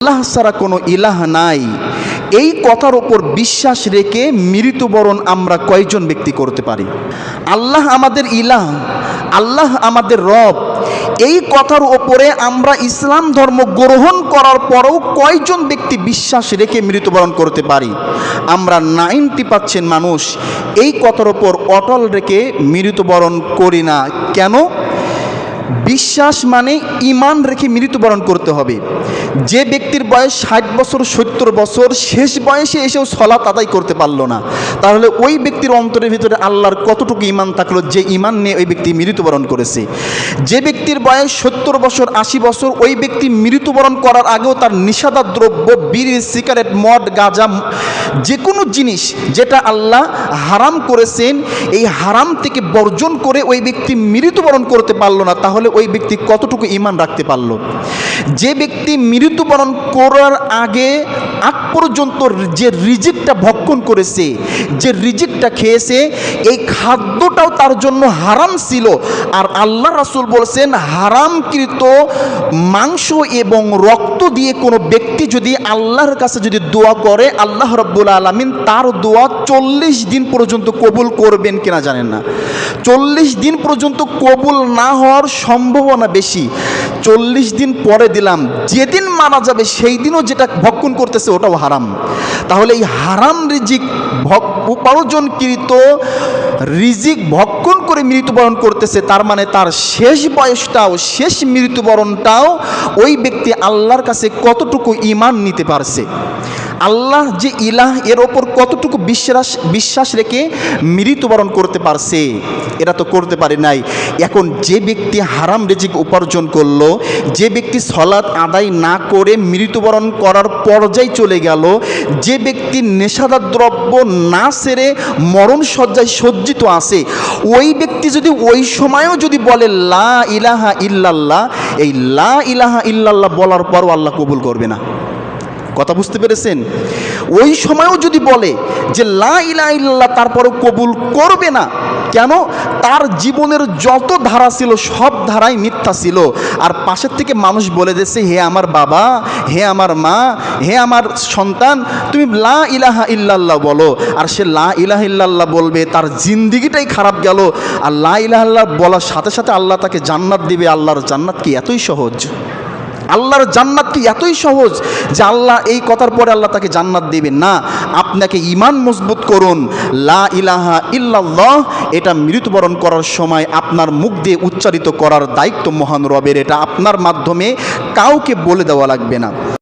আল্লাহ ছাড়া কোনো ইলাহ নাই। এই কথার ওপর বিশ্বাস রেখে মৃত্যুবরণ আমরা কয়জন ব্যক্তি করতে পারি? আল্লাহ আমাদের ইলাহ, আল্লাহ আমাদের রব। এই কথার ওপরে আমরা ইসলাম ধর্ম গ্রহণ করার পরেও কয়জন ব্যক্তি বিশ্বাস রেখে মৃত্যুবরণ করতে পারি? আমরা নাইনটি পাচ্ছেন মানুষ। এই কথার ওপর অটল রেখে মৃত্যুবরণ করি না। কেন? বিশ্বাস মানে ইমান রেখে মৃত্যুবরণ করতে হবে। যে ব্যক্তির বয়স ষাট বছর, সত্তর বছর, শেষ বয়সে এসেও সলাত আদায় করতে পারল না, তাহলে ওই ব্যক্তির অন্তরের ভিতরে আল্লাহর কতটুকু ইমান থাকল, যে ইমান নিয়ে ওই ব্যক্তি মৃত্যুবরণ করেছে। যে ব্যক্তির বয়স সত্তর বছর, আশি বছর, ওই ব্যক্তি মৃত্যুবরণ করার আগেও তার নিষাদার দ্রব্য বিড়ি সিগারেট মদ, গাঁজা যে কোনো জিনিস যেটা আল্লাহ হারাম করেছেন, এই হারাম থেকে বর্জন করে ওই ব্যক্তি মৃত্যুবরণ করতে পারল না, তাহলে ওই ব্যক্তি কতটুকু ইমান রাখতে পারল? যে ব্যক্তি মৃত্যুবরণ করার আগে, আগ পর্যন্ত যে রিজিকটা ভক্ষণ করেছে, যে রিজিকটা খেয়েছে, এই খাদ্যটাও তার জন্য হারাম ছিল। আর আল্লাহ রাসুল বলছেন, হারামকৃত মাংস এবং রক্ত দিয়ে কোনো ব্যক্তি যদি আল্লাহর কাছে যদি দোয়া করে, আল্লাহ রব্বুল আলমিন তার দোয়া চল্লিশ দিন পর্যন্ত কবুল করবেন কিনা জানেন না। চল্লিশ দিন পর্যন্ত কবুল না হওয়ার সম্ভাবনা বেশি। চল্লিশ দিন পরে দিলাম, যেদিন মারা যাবে সেই দিনও যেটা ভক্ষণ করতেছে ওটাও হারাম। তাহলে এই হারাম রিজিক উপার্জনকৃত রিজিক ভক্ষণ করে মৃত্যুবরণ করতেছে, তার মানে তার শেষ বয়সটাও, শেষ মৃত্যুবরণটাও ওই ব্যক্তি আল্লাহর কাছে কতটুকু ইমান নিতে পারছে? আল্লাহ যে ইলাহ এর ওপর কতটুকু বিশ্বাস বিশ্বাস রেখে মৃত্যুবরণ করতে পারছে, এরা তো করতে পারে নাই। এখন যে ব্যক্তি হারাম রেজিক উপার্জন করল, যে ব্যক্তি সলাৎ আদায় না করে মৃত্যুবরণ করার পর্যায়ে চলে গেল, যে ব্যক্তি নেশাদার দ্রব্য না সেরে মরণ সজ্জায় সজ্জিত আছে, ওই ব্যক্তি যদি ওই সময়ও যদি বলে, লা ইলাহা ইল্লাল্লাহ এই লা ইলাহা ইল্লাল্লাহ বলার পরও আল্লাহ কবুল করবে না। কথা বুঝতে পেরেছেন? ওই সময়ও যদি বলে যে লা ইলাহা ইল্লাল্লাহ তারপরও কবুল করবে না, কেন? তার জীবনের যত ধারা ছিল, সব ধারাই মিথ্যা ছিল। আর পাশের থেকে মানুষ বলে দিয়েছে, হে আমার বাবা, হে আমার মা, হে আমার সন্তান, তুমি লা ইলাহা ইল্লাল্লাহ বলো। আর সে লা ইলাহা ইল্লাল্লাহ বলবে, তার জিন্দিগিটাই খারাপ গেল। আর লা ইলাহা ইল্লাল্লাহ বলার সাথে সাথে আল্লাহ তাকে জান্নাত দিবে। আল্লাহর জান্নাত কি এতই সহজ? আল্লাহর জান্নাত কি এতই সহজ যে আল্লাহ এই কথার পরে আল্লাহ তাকে জান্নাত দেবেন? না, আপনাকে ইমান মজবুত করুন। লা ইলাহা ইল্লাল্লাহ, এটা মৃত্যুবরণ করার সময় আপনার মুখ দিয়ে উচ্চারিত করার দায়িত্ব মহান রবের। এটা আপনার মাধ্যমে কাউকে বলে দেওয়া লাগবে না।